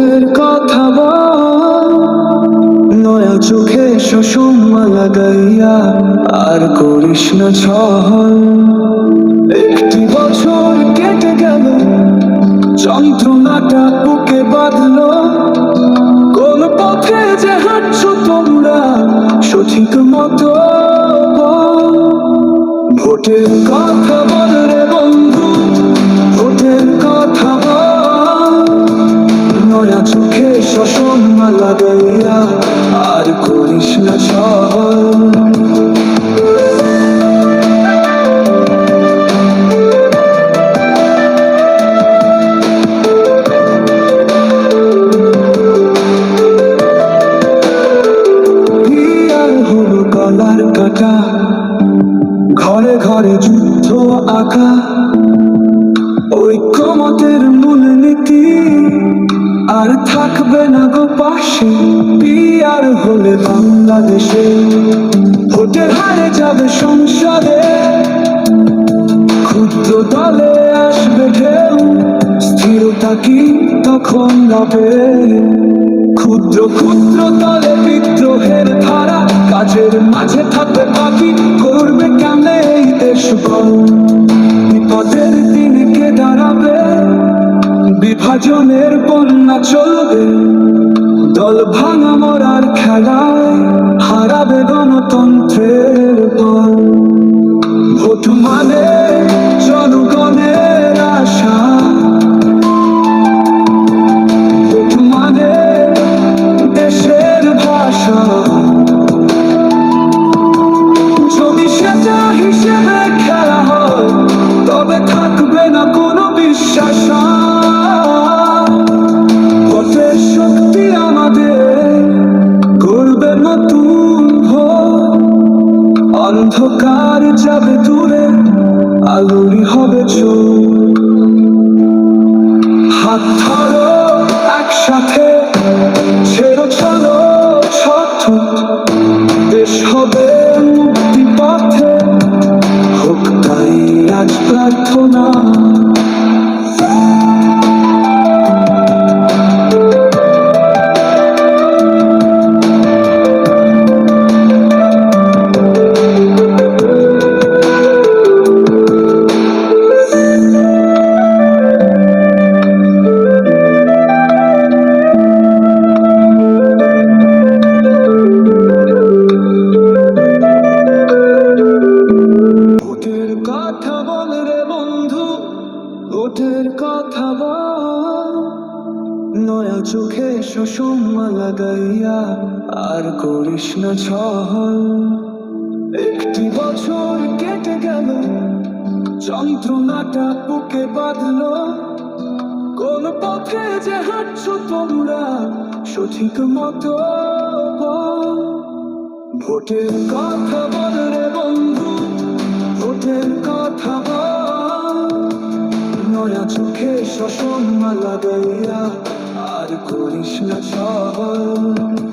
ভোটের কথা বল। নয়া চোখে সুষমা লাগাইয়া আর করিস না ছল। একটি বছর কেটে গেল, যন্ত্রণাটা বুকে বাঁধলো। কোন পথে যে হাঁটছো তোমরা, সঠিক মতো। ভোটের কথা চোখে শোষণা লাগাইয়া আর করিস না গলার কাটা? ঘরে ঘরে যুদ্ধ আঁকা। ঐক্যমতের মূলনীতি আর থাকবে না গো পাশে, পিয়ার হলে বাংলাদেশে। ভোটের হারে যাবে সংসদে। ক্ষুদ্র দলে আসবে ঢেউ, স্থিরতা কি তখন হবে? ক্ষুদ্র ক্ষুদ্র দলে বিদ্রোহের ধারা, কাজের মাঝে থাকবে বাকি, করবে কেমনে এই দেশ বিপদের দিনে কে দাঁড়াবে, বিভাজনের চলবে। দল ভাঙা মরার খেলায় হারাবে গণতন্ত্রের বল অন্ধকার যাবে দূরে আলোই হবে চোখ। হাত ধরো একসাথে, ছেড়ো, চলো, ছট। দেশ হবে মুক্তি পথে, হোক তাই আজ প্রার্থনা। ভোটের কথা বল। নয়া চোখে সুষমা লাগাইয়া আর করিস না ছল। একটি বছর কেটে গেল, যন্ত্রণাটা বুকে বাঁধলো। কোন পথে যে হাঁটছো তোমরা, সঠিক মতো। ভোটের কথা বল নয়া চোখে শোষণ লাগাইয়া আর করিস না ছল